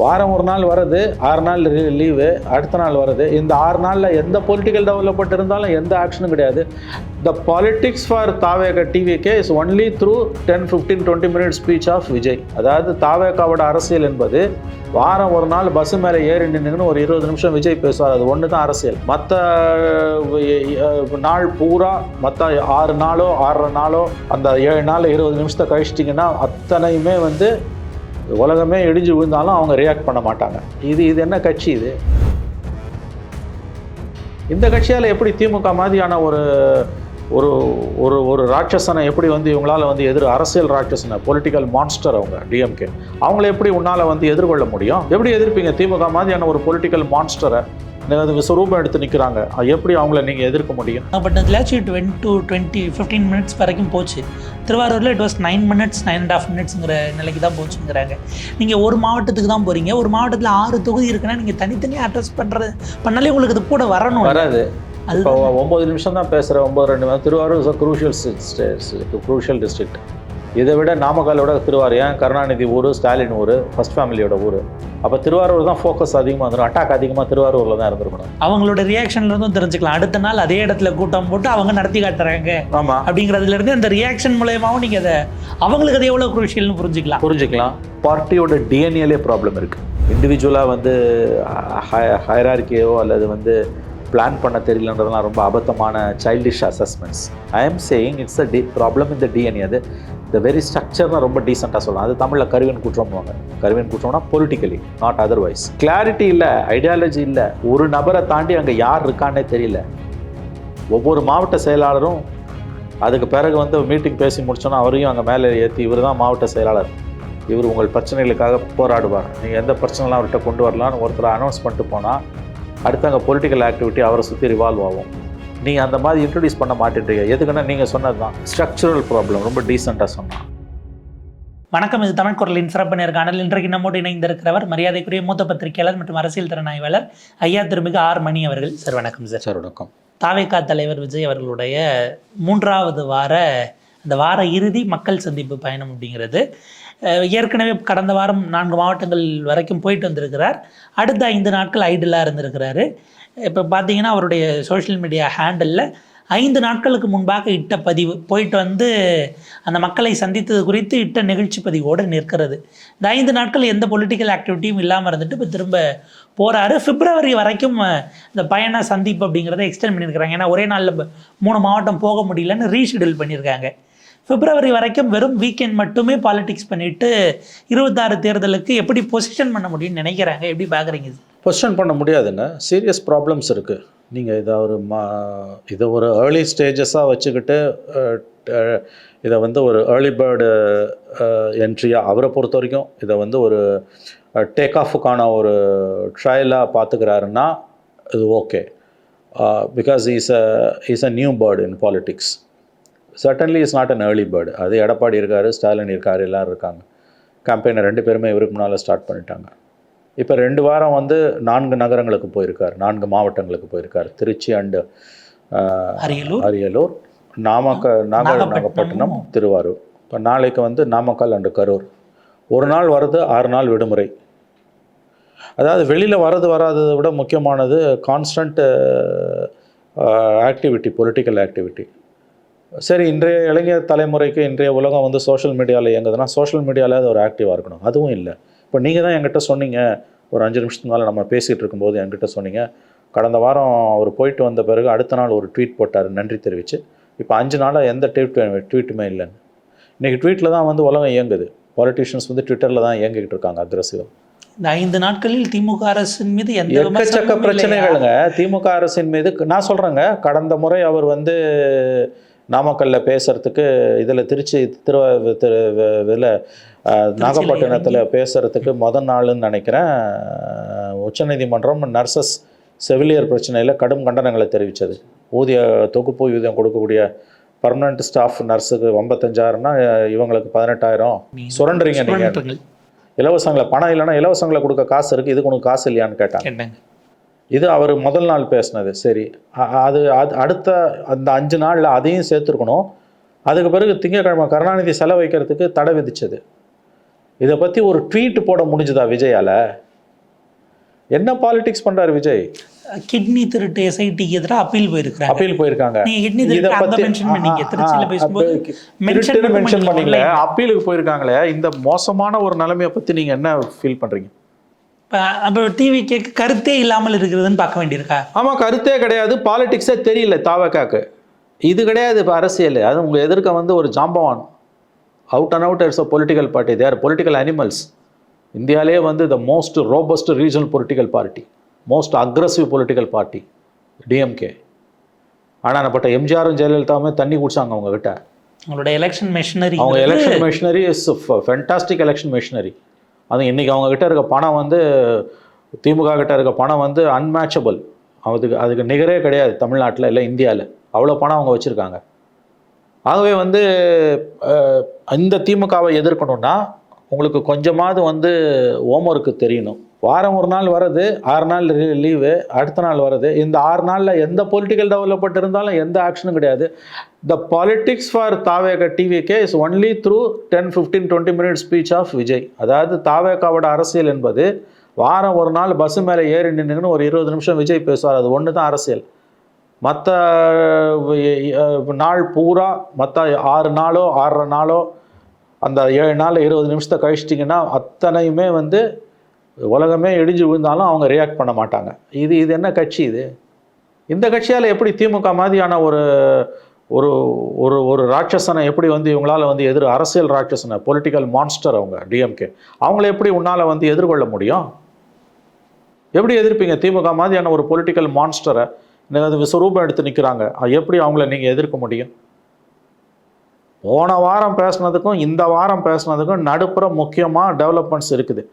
வாரம் ஒரு நாள் வருது ஆறு நாள் லீவு அடுத்த நாள் வருது இந்த ஆறு நாளில் எந்த பொலிட்டிக்கல் டெவலப்மெண்ட் இருந்தாலும் எந்த ஆக்ஷனும் கிடையாது. The politics for Thaveka TVK is only through ten fifteen twenty minute speech of Vijay அதாவது தாவேகாவோட அரசியல் என்பது வாரம் ஒரு நாள் பஸ்ஸு மேலே ஏறி நின்றுங்கன்னு ஒரு இருபது நிமிஷம் விஜய் பேசுவார். அது ஒன்று தான் அரசியல் மற்ற நாள் பூரா மற்ற ஆறு நாளோ ஆறரை நாளோ அந்த ஏழு நாள் இருபது நிமிஷத்தை கழிச்சிட்டிங்கன்னா அத்தனையுமே வந்து உலகமே இடிஞ்சு விழுந்தாலும் அவங்க ரியாக்ட் பண்ண மாட்டாங்க. இது இது என்ன கட்சி இது? இந்த கட்சியால் எப்படி திமுக மாதிரியான ஒரு ஒரு ஒரு ஒரு ராட்சசனை எப்படி வந்து இவங்களால் வந்து எதிர் அரசியல் ராட்சசனை பொலிட்டிக்கல் மான்ஸ்டர் அவங்க டிஎம்கே அவங்கள எப்படி உன்னால் வந்து எதிர்கொள்ள முடியும்? எப்படி எதிர்ப்பீங்க? திமுக மாதிரியான ஒரு பொலிட்டிக்கல் மான்ஸ்டரை அது விஸ்வரூபம் எடுத்து நிற்கிறாங்க எப்படி அவங்கள நீங்கள் எதிர்க்க முடியும்? நாகப்பட்டினத்துலாச்சும் twenty to twenty fifteen minutes வரைக்கும் போச்சு. திருவாரூரில் it was nine minutes nine and half மினிட்ஸுங்கிற நிலைக்கு தான் போச்சுங்கிறாங்க. நீங்கள் ஒரு மாவட்டத்துக்கு தான் போகிறீங்க ஒரு மாவட்டத்தில் ஆறு தொகுதி இருக்குன்னா நீங்கள் தனித்தனியாக அட்ரஸ் பண்ணுறது பண்ணாலே உங்களுக்கு இது கூட வரணும். வராது. இப்போ ஒம்பது நிமிஷம் தான் பேசுகிறேன் ஒம்பது ரெண்டு மணி திருவாரூர் குரூஷியல் குரூஷியல் டிஸ்ட்ரிக்ட் இதை விட நாமக்கலோட திருவாரூர் ஏன் கருணாநிதி ஊர் ஸ்டாலின் ஊர் ஃபர்ஸ்ட் ஃபேமிலியோட ஊர். அப்போ திருவாரூர் தான் ஃபோக்கஸ் அதிகமாக வந்துடும் அட்டாக் அதிகமாக திருவாரூரில் தான் இருந்திருக்கணும். அவங்களோட ரியாக்ஷன்ல இருந்தும் தெரிஞ்சுக்கலாம். அடுத்த நாள் அதே இடத்துல கூட்டம் போட்டு அவங்க நடத்தி காட்டுறாங்க. ஆமாம் அப்படிங்கிறதுல இருந்து அந்த ரியாக்ஷன் மூலயமாவும் நீங்கள் அதை அவங்களுக்கு அது எவ்வளோ குரூஷியல்னு புரிஞ்சுக்கலாம். புரிஞ்சுக்கலாம். பார்ட்டியோட டிஎன்ஏலே ப்ராப்ளம் இருக்குது இண்டிவிஜுவலாக வந்து ஹைரார்கியோ அல்லது வந்து பிளான் பண்ண தெரியலன்றதுலாம் ரொம்ப அபத்தமான childish assessments I am saying it's a D problem இந்த டிஎன்ஏ அது த வெரி ஸ்ட்ரக்சர்னா ரொம்ப டீசெண்டாக சொல்லலாம். அது தமிழில் கருவின் குற்றம்வாங்க கருவின் குற்றம்னா பொலிட்டிக்கலி நாட் அதர்வைஸ் கிளாரிட்டி இல்லை ஐடியாலஜி இல்லை. ஒரு நபரை தாண்டி அங்கே யார் இருக்கான்னே தெரியல. ஒவ்வொரு மாவட்ட செயலாளரும் அதுக்கு பிறகு வந்து மீட்டிங் பேசி முடிச்சோன்னா அவரையும் அங்கே மேலே ஏற்றி இவர் தான் மாவட்ட செயலாளர். இவர் உங்கள் பிரச்சனைகளுக்காக போராடுவார். நீங்கள் எந்த பிரச்சனைலாம் அவர்கிட்ட கொண்டு வரலான்னு ஒருத்தர் அனௌன்ஸ் பண்ணிட்டு போனால் அடுத்து அங்கே பொலிட்டிக்கல் ஆக்டிவிட்டி அவரை சுற்றி ரிவால்வ் ஆகும். நீங்கள் அந்த மாதிரி இன்ட்ரடியூஸ் பண்ண மாட்டேன்றீங்க. எதுக்குன்னா நீங்கள் சொன்னது தான் ஸ்ட்ரக்சரல் ப்ராப்ளம் ரொம்ப டீசெண்டாக சொன்னான். வணக்கம் இது தமிழ் குரலின் சிறப்பு நேர்காணல். இன்றைக்கு நம்மோடு இணைந்திருக்கிறவர் மரியாதைக்குரிய மூத்த பத்திரிகையாளர் மற்றும் அரசியல் திறனாய்வாளர் ஐயா திருமிகு ஆர் மணி அவர்கள். சார் வணக்கம் சார். சார் வணக்கம். தாவேகா தலைவர் விஜய் அவர்களுடைய மூன்றாவது வார அந்த வார இறுதி மக்கள் சந்திப்பு பயணம் அப்படிங்கிறது. ஏற்கனவே கடந்த வாரம் நான்கு மாவட்டங்கள் வரைக்கும் போயிட்டு வந்திருக்கிறார். அடுத்த ஐந்து நாட்கள் ஐடிலாக இருந்திருக்கிறாரு. இப்போ பார்த்தீங்கன்னா அவருடைய சோஷியல் மீடியா ஹேண்டலில் ஐந்து நாட்களுக்கு முன்பாக இட்ட பதிவு போயிட்டு வந்து அந்த மக்களை சந்தித்தது குறித்து இட்ட நிகழ்ச்சி பதிவோடு நிற்கிறது. இந்த ஐந்து நாட்கள் எந்த பொலிட்டிக்கல் ஆக்டிவிட்டியும் இல்லாமல் இருந்துட்டு இப்போ திரும்ப போகிறாரு பிப்ரவரி வரைக்கும் இந்த பயண சந்திப்பு அப்படிங்கிறத எக்ஸ்டெண்ட் பண்ணியிருக்கிறாங்க. ஏன்னா ஒரே நாளில் மூணு மாவட்டம் போக முடியலன்னு ரீஷெடியூல் பண்ணியிருக்காங்க. பிப்ரவரி வரைக்கும் வெறும் வீக்கெண்ட் மட்டுமே பாலிடிக்ஸ் பண்ணிட்டு இருபத்தாறு தேர்தலுக்கு எப்படி பொசிஷன் பண்ண முடியும்னு நினைக்கிறாங்க? எப்படி பார்க்குறீங்க இது பண்ண முடியாதுங்க சீரியஸ் ப்ராப்ளம்ஸ் இருக்குது நீங்கள் இதை ஒரு மா இதை ஒரு ஏர்லி ஸ்டேஜஸாக வச்சுக்கிட்டு இதை வந்து ஒரு ஏர்லி பேர்டு என்ட்ரியாக அவரை பொறுத்த வரைக்கும் இதை வந்து ஒரு டேக் ஆஃபுக்கான ஒரு ட்ரையலாக பார்த்துக்கிறாருன்னா இது okay because is a is a new bird in politics certainly is not an early bird அது எடப்பாடி இருக்காரு ஸ்டாலின் இருக்காரு எல்லாரும் இருக்காங்க. கேம்பெயினை ரெண்டு பேருமே இவருக்கு முன்னால் ஸ்டார்ட் பண்ணிட்டாங்க. இப்போ ரெண்டு வாரம் வந்து நான்கு நகரங்களுக்கு போயிருக்கார் நான்கு மாவட்டங்களுக்கு போயிருக்கார். திருச்சி அண்டு அரியலூர்? அரியலூர் நாமக்க நாக நாகப்பட்டினம். திருவாரூர். இப்போ நாளைக்கு வந்து நாமக்கல் அண்டு கரூர். ஒரு நாள் வருது ஆறு நாள் விடுமுறை. அதாவது வெளியில் வரது வராததை விட முக்கியமானது கான்ஸ்டன்ட் ஆக்டிவிட்டி பொலிட்டிக்கல் ஆக்டிவிட்டி சரி இன்றைய இளைஞர் தலைமுறைக்கு இன்றைய உலகம் வந்து சோஷியல் மீடியாவில் இயங்குதுன்னா சோஷியல் மீடியாவில் அது ஒரு ஆக்டிவாக இருக்கணும். அதுவும் இல்லை. இப்போ நீங்கள் தான் என்கிட்ட சொன்னீங்க. ஒரு அஞ்சு நிமிஷத்துக்கு மேலே நம்ம பேசிகிட்டு இருக்கும்போது என்கிட்ட சொன்னீங்க. கடந்த வாரம் அவர் போயிட்டு வந்த பிறகு அடுத்த நாள் ஒரு ட்வீட் போட்டார். நன்றி தெரிவித்து இப்போ அஞ்சு நாளாக எந்த ட்வீட் ட்வீட்டுமே இல்லைன்னு. இன்றைக்கி ட்வீட்டில் தான் வந்து உலகம் இயங்குது. பாலிட்டிஷியன்ஸ் வந்து ட்விட்டரில் தான் இயங்கிக்கிட்டு இருக்காங்க அக்ரஸிவாக இந்த ஐந்து நாட்களில் திமுக அரசின் மீது எந்த எக்கச்சக்க? பிரச்சனைகளுங்க. திமுக அரசின் மீது நான் சொல்கிறேங்க கடந்த முறை அவர் வந்து நாமக்கல்ல பேசுறதுக்கு இதில் திருச்சி திரு இதில் நாகப்பட்டினத்தில் பேசுறதுக்கு முதல் நாள்னு நினைக்கிறேன். உச்சநீதிமன்றம் நர்சஸ் செவிலியர் பிரச்சனையில் கடும் கண்டனங்களை தெரிவித்தது ஊதிய தொகுப்பு ஊதியம் கொடுக்கக்கூடிய பர்மனண்ட் ஸ்டாஃப் நர்ஸுக்கு ஐம்பத்தஞ்சாயிரம்னா இவங்களுக்கு பதினெட்டாயிரம். சுரண்டுறீங்க நீங்கள். இலவசங்களை பணம் இல்லைன்னா இலவசங்களை கொடுக்க காசு இருக்குது இதுக்கு உனக்கு காசு இல்லையான்னு கேட்டேங்க. இது அவர் முதல் நாள் பேசினது. சரி. அது அது அடுத்த அந்த அஞ்சு நாளில் அதையும் சேர்த்துருக்கணும். அதுக்கு பிறகு திங்கட்கிழமை கருணாநிதி செலவு வைக்கிறதுக்கு தடை விதிச்சது. இதை பற்றி ஒரு ட்வீட் போட முடிஞ்சுதா விஜயால? என்ன பாலிடிக்ஸ் பண்றாரு விஜய்? கிட்னி திருட்டு எஸ்ஐடிக்கு எதிராக அப்பீல் போயிருக்கிறாங்க. அப்பீல் போயிருக்காங்க. கிட்னி இத பத்தி- மென்ஷன் பண்ணீங்களே பண்ணீங்க அப்பீலுக்கு போயிருக்காங்களே. இந்த மோசமான ஒரு நிலைமையை பத்தி நீங்க என்ன ஃபீல் பண்றீங்க? அப்போ டிவி கேட்க கருத்தே இல்லாமல் இருக்கிறதுன்னு பார்க்க வேண்டியிருக்கா? ஆமா கருத்தே கிடையாது. பாலிடிக்ஸே தெரியல தாவக்காக்கு இது கிடையாது இப்போ அரசியல். அது உங்க எதிர்க்க வந்து ஒரு ஜாம்பவான். Out and out it's a political party their political animals இந்தியாவிலே வந்து the most robust regional political party most aggressive political party DMK ஆனால் பட்ட எம்ஜிஆரும் ஜெயலலிதாவுமே தண்ணி குடிச்சாங்க அவங்க கிட்ட உங்களோட எலெக்ஷன் மெஷினரி அவங்க election machinery is fantastic election machinery அது இன்றைக்கி அவங்கக்கிட்ட இருக்க பணம் வந்து திமுக கிட்ட இருக்க பணம் வந்து அன்மேட்சபிள் அதுக்கு அதுக்கு நிகரே கிடையாது தமிழ்நாட்டில் இல்லை இந்தியாவில் அவ்வளோ பணம் அவங்க வச்சுருக்காங்க. ஆகவே வந்து இந்த திமுகவை எதிர்க்கணும்னா உங்களுக்கு கொஞ்சமாவது வந்து ஹோம்ஒர்க்கு தெரியணும். வாரம் ஒரு நாள் வர்றது ஆறு நாள் லீவு அடுத்த நாள் வருது இந்த ஆறு நாளில் எந்த பொலிட்டிக்கல் டெவலப்மெண்ட் இருந்தாலும் எந்த ஆக்ஷனும் கிடையாது. The politics for Thaveka TVK is only through ten fifteen twenty minute speech of Vijay அதாவது தாவேகாவோட அரசியல் என்பது வாரம் ஒரு நாள் பஸ் மேலே ஏறி நின்றுன்னு ஒரு இருபது நிமிஷம் விஜய் பேசுவார். அது ஒன்று தான் அரசியல் மற்ற நாள் பூரா மற்ற ஆறு நாளோ ஆறரை நாளோ அந்த ஏழு நாள் இருபது நிமிஷத்தை கழிச்சிட்டிங்கன்னா அத்தனையுமே வந்து உலகமே இடிஞ்சு விழுந்தாலும் அவங்க ரியாக்ட் பண்ண மாட்டாங்க. இது இது என்ன கட்சி இது? இந்த கட்சியால் எப்படி திமுக மாதிரியான ஒரு ஒரு ஒரு ஒரு ராட்சசனை எப்படி வந்து இவங்களால் வந்து எதிர் அரசியல் ராட்சசனை பொலிட்டிக்கல் மான்ஸ்டர் அவங்க டிஎம்கே அவங்கள எப்படி உன்னால் வந்து எதிர்கொள்ள முடியும்? எப்படி எதிர்ப்பீங்க? திமுக மாதிரியான ஒரு பொலிட்டிக்கல் மான்ஸ்டரை அது விஸ்வரூபம் எடுத்து நிற்கிறாங்க எப்படி அவங்கள நீங்கள் எதிர்க்க முடியும்? போன வாரம் பேசுனதுக்கும் இந்த வாரம் பேசுனதுக்கும் நடுப்புற முக்கியமாக டெவலப்மெண்ட்ஸ் இருக்குது.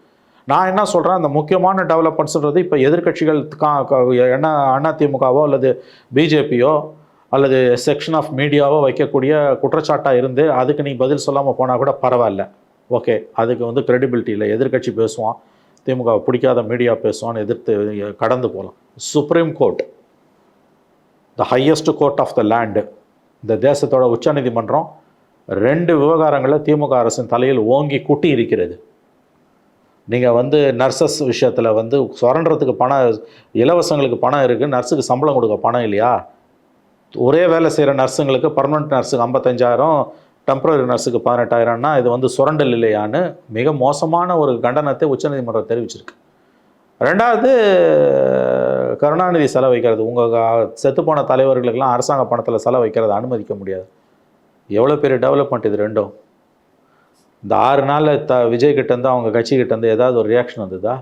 நான் என்ன சொல்கிறேன் அந்த முக்கியமான டெவலப்மெண்ட்ஸ்ன்றது இப்போ எதிர்க்கட்சிகள் கா- கா- என்ன அண்ணா திமுகவோ அல்லது பிஜேபியோ அல்லது செக்ஷன் ஆஃப் மீடியாவோ வைக்கக்கூடிய குற்றச்சாட்டாக இருந்து அதுக்கு நீ பதில் சொல்லாமல் போனால் கூட பரவாயில்ல. ஓகே அதுக்கு வந்து credibility இல்லை. எதிர்க்கட்சி பேசுவான். திமுக பிடிக்காத மீடியா பேசுவான்னு எதிர்த்து கடந்து போகலாம் supreme court the highest court of the land இந்த தேசத்தோட உச்சநீதிமன்றம் ரெண்டு விவகாரங்களில் திமுக அரசின் தலையில் ஓங்கி குட்டி இருக்கிறது. நீங்கள் வந்து நர்சஸ் விஷயத்தில் வந்து சுரண்டுறதுக்கு பணம் இலவசங்களுக்கு பணம் இருக்குது நர்ஸுக்கு சம்பளம் கொடுக்க பணம் இல்லையா? ஒரே வேலை செய்கிற நர்ஸுங்களுக்கு பர்மனெண்ட் நர்ஸுக்கு ஐம்பத்தஞ்சாயிரம் டெம்பரரி நர்ஸுக்கு பதினெட்டாயிரம்னா இது வந்து சுரண்டல் இல்லையான்னு மிக மோசமான ஒரு கண்டனத்தை உச்சநீதிமன்றம் தெரிவிச்சிருக்கு. ரெண்டாவது கருணாநிதி செலவைக்கிறது உங்கள் செத்துப்போன தலைவர்களுக்கெல்லாம் அரசாங்க பணத்தில் செலவைக்கிறத அனுமதிக்க முடியாது. எவ்வளோ பெரிய டெவலப்மெண்ட் இது ரெண்டும்? இந்த ஆறு நாளில் த விஜய்கிட்டேருந்து அவங்க கட்சி கிட்டேருந்து ஏதாவது ஒரு ரியாக்ஷன் வந்ததா?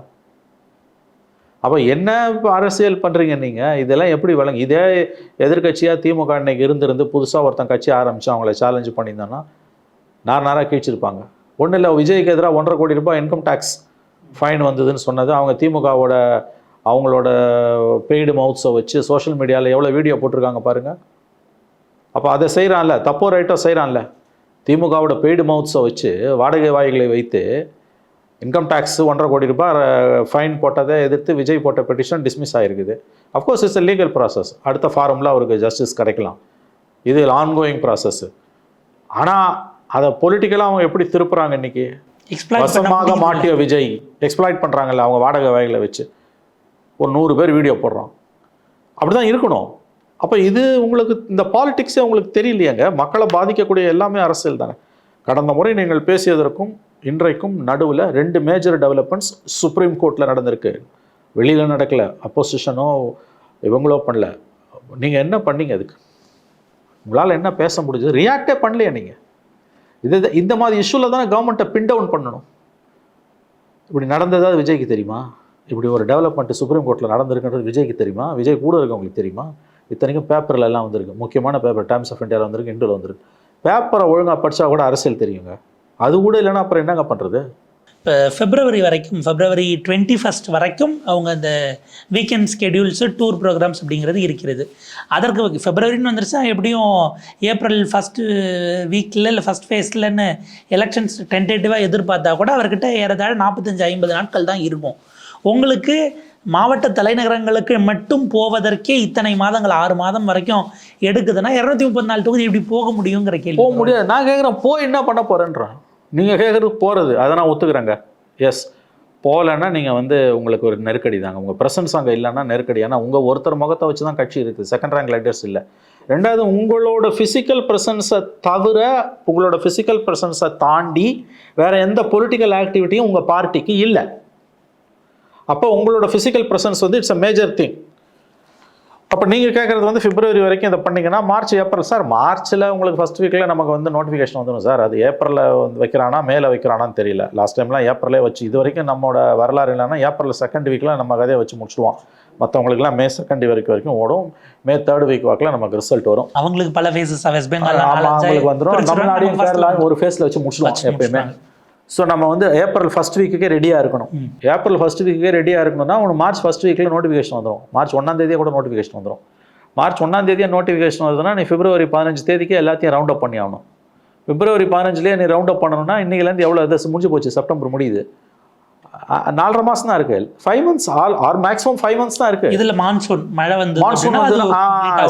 அப்போ என்ன இப்போ அரசியல் பண்ணுறீங்க நீங்கள் இதெல்லாம் எப்படி விளங்கு இதே எதிர்க்கட்சியாக திமுக இன்னைக்கு இருந்திருந்து புதுசாக ஒருத்தன் கட்சி ஆரம்பித்து அவங்கள சேலஞ்சு பண்ணியிருந்தான்னா நார் நாராக கீழ்ச்சிருப்பாங்க. ஒன்றும் இல்லை விஜய்க்கு எதிராக ஒன்றரை கோடி ரூபாய் இன்கம் டேக்ஸ் ஃபைன் வந்ததுன்னு சொன்னது அவங்க திமுகவோட அவங்களோட பெய்டு மவுத்ஸை வச்சு சோஷியல் மீடியாவில் எவ்வளோ வீடியோ போட்டிருக்காங்க பாருங்கள் அப்போ அதை செய்கிறான்ல தப்போ ரைட்டோ செய்கிறான்ல திமுகவோட பெய்டு மவுத்ஸை வச்சு வாடகை வாய்களை வைத்து இன்கம் டேக்ஸ் ஒன்றரை கோடி ரூபாய் ஃபைன் போட்டதை எதிர்த்து விஜய் போட்ட பெட்டிஷன் டிஸ்மிஸ் ஆகிருக்குது of course it's legal process அடுத்த ஃபார்மில் அவருக்கு ஜஸ்டிஸ் கிடைக்கலாம். இது ஆன்கோயிங் ப்ராசஸ் ஆனால் அதை பொலிட்டிக்கலாக அவங்க எப்படி திருப்புறாங்க இன்னைக்கு? வசமாக மாட்டிய விஜய் எக்ஸ்ப்ளாய்ட் பண்ணுறாங்கல்ல அவங்க வாடகை வாய்களை வச்சு. ஒரு நூறு பேர் வீடியோ போடுறோம். அப்படி தான் இருக்கணும். அப்போ இது உங்களுக்கு இந்த பாலிடிக்ஸே உங்களுக்கு தெரியலையாங்க? மக்களை பாதிக்கக்கூடிய எல்லாமே அரசியல் தானே கடந்த முறை நீங்கள் பேசியதற்கும் இன்றைக்கும் நடுவில் ரெண்டு மேஜர் டெவலப்மெண்ட்ஸ் சுப்ரீம் கோர்ட்டில் நடந்திருக்கு. வெளியில் நடக்கல அப்போசிஷனோ இவங்களோ பண்ணல. நீங்கள் என்ன பண்ணீங்க அதுக்கு? உங்களால் என்ன பேச முடிஞ்சது? ரியாக்டே பண்ணலையா நீங்கள் இது இந்த மாதிரி இஷ்யூவில் தானே கவர்மெண்ட்டை பின் டவுன் பண்ணணும். இப்படி நடந்ததாவது விஜய்க்கு தெரியுமா? இப்படி ஒரு டெவலப்மெண்ட் சுப்ரீம் கோர்ட்டில் நடந்திருக்குன்றது விஜய்க்கு தெரியுமா? விஜய் கூட இருக்கவங்களுக்கு தெரியுமா? இத்தனைக்கும் பேப்பரில் எல்லாம் வந்திருக்கு. முக்கியமான பேப்பர் டைம்ஸ் ஆஃப் இந்தியாவில் வந்திருக்கு இண்டில் வந்திருக்கு. பேப்பரை ஒழுங்காக படித்தா கூட அரசியல் தெரியுங்க. அது கூட இல்லைன்னா அப்புறம் என்னங்க பண்ணுறது இப்போ ஃபெப்ரவரி வரைக்கும் ஃபெப்ரவரி டுவெண்ட்டி ஃபஸ்ட் வரைக்கும் அவங்க அந்த வீக்கெண்ட் ஸ்கெடியூல்ஸு டூர் ப்ரோக்ராம்ஸ் அப்படிங்கிறது இருக்கிறது. அதற்கு ஃபெப்ரவரின்னு வந்துருச்சா எப்படியும் ஏப்ரல் ஃபஸ்ட்டு வீக்கில் இல்லை ஃபஸ்ட் ஃபேஸ்லன்னு எலெக்ஷன்ஸ் டென்டேட்டிவாக எதிர்பார்த்தா கூட அவர்கிட்ட ஏறத்தாழ நாற்பத்தஞ்சு ஐம்பது நாட்கள் தான் இருக்கும். உங்களுக்கு மாவட்ட தலைநகரங்களுக்கு மட்டும் போவதற்கே இத்தனை மாதங்கள் ஆறு மாதம் வரைக்கும் எடுக்குதுன்னா இரநூத்தி முப்பத்தி நாலு தொகுதி இப்படி போக முடியுங்கிற கேள்வி. போக முடியாது. நான் கேட்குறேன் போய் என்ன பண்ண போகிறேன்றான் நீங்கள் கேட்குறது போகிறது அதை நான் ஒத்துக்கிறேங்க. எஸ் போகலைன்னா நீங்கள் வந்து உங்களுக்கு ஒரு நெருக்கடி தாங்க. உங்கள் ப்ரெசன்ஸ் அங்கே இல்லைன்னா நெருக்கடி. ஏன்னா உங்கள் ஒருத்தர் முகத்தை வச்சு தான் கட்சி இருக்குது. செகண்ட் ரேங்க் லெட்டர்ஸ் இல்லை. ரெண்டாவது உங்களோட ஃபிசிக்கல் ப்ரெசன்ஸை தவிர உங்களோட ஃபிசிக்கல் ப்ரெசன்ஸை தாண்டி வேறு எந்த பொலிட்டிக்கல் ஆக்டிவிட்டியும் உங்கள் பார்ட்டிக்கு இல்லை. அப்போ உங்களோட ஃபிசிக்கல் ப்ரெசன்ஸ் வந்து இட்ஸ் அ மேஜர் திங் அப்போ நீங்கள் கேட்குறது வந்து பிப்ரவரி வரைக்கும் இதை பண்ணீங்கன்னா மார்ச் ஏப்ரல் சார் மார்ச்சில் உங்களுக்கு ஃபஸ்ட் வீக்கில் நமக்கு வந்து நோட்டிஃபிகேஷன் வந்துடும் சார் அது ஏப்ரலில் வந்து வைக்கிறானா மேலே வைக்கிறானான்னு தெரியல. லாஸ்ட் டைம்லாம் ஏப்ரலே வச்சு இது வரைக்கும் நம்மளோட வரலாறு இல்லைன்னா ஏப்ரல் செகண்ட் வீக்கில் நம்ம கதையை வச்சு முடிச்சிடுவோம். மற்றவங்களுக்குலாம் மே செகண்ட் வரைக்கும் வரைக்கும் ஓடும். மே தேர்ட் வீக் வாக்கில் நமக்கு ரிசல்ட் வரும். அவங்களுக்கு பல ஃபேஸஸ் வெஸ்ட் பெங்கால் அவங்களுக்கு வந்துடும் கேரளாவும் ஒரு ஃபேஸில் வச்சு முடிச்சிடுவோம் எப்பயுமே. ஸோ நம்ம வந்து ஏப்ரல் ஃபர்ஸ்ட் வீக்குக்கே ரெடியாக இருக்கணும். ஏப்ரல் ஃபர்ஸ்ட் வீக்குக்கே ரெடியாக இருக்கணும்னா உனக்கு மார்ச் ஃபர்ஸ்ட் வீக்கில் நோட்டிஃபிகேஷன் வந்துடும் மார்ச் ஒன்றாம் தேதியே கூட நோட்டிஃபிகேஷன் வந்துடும் மார்ச் ஒன்றாம் தேதியே நோட்டிஃபிகேஷன் வருதுன்னா நீ பிப்ரவரி பதினஞ்சு தேதிக்கு எல்லாத்தையும் ரவுண்ட் அப் பண்ணி ஆகணும். பிப்ரவரி பதினஞ்சுலேயே நீ ரவுண்ட் அப் பண்ணணும்னா இன்னைக்குலேருந்து எவ்வளோ இது முடிஞ்சு போச்சு செப்டம்பர் முடியுது. நாலரை மாதம் தான் இருக்கு. Five months all or maximum five months தான் இருக்கு. இதுல மான்சூன் மழை வந்து மான்சூன் வந்து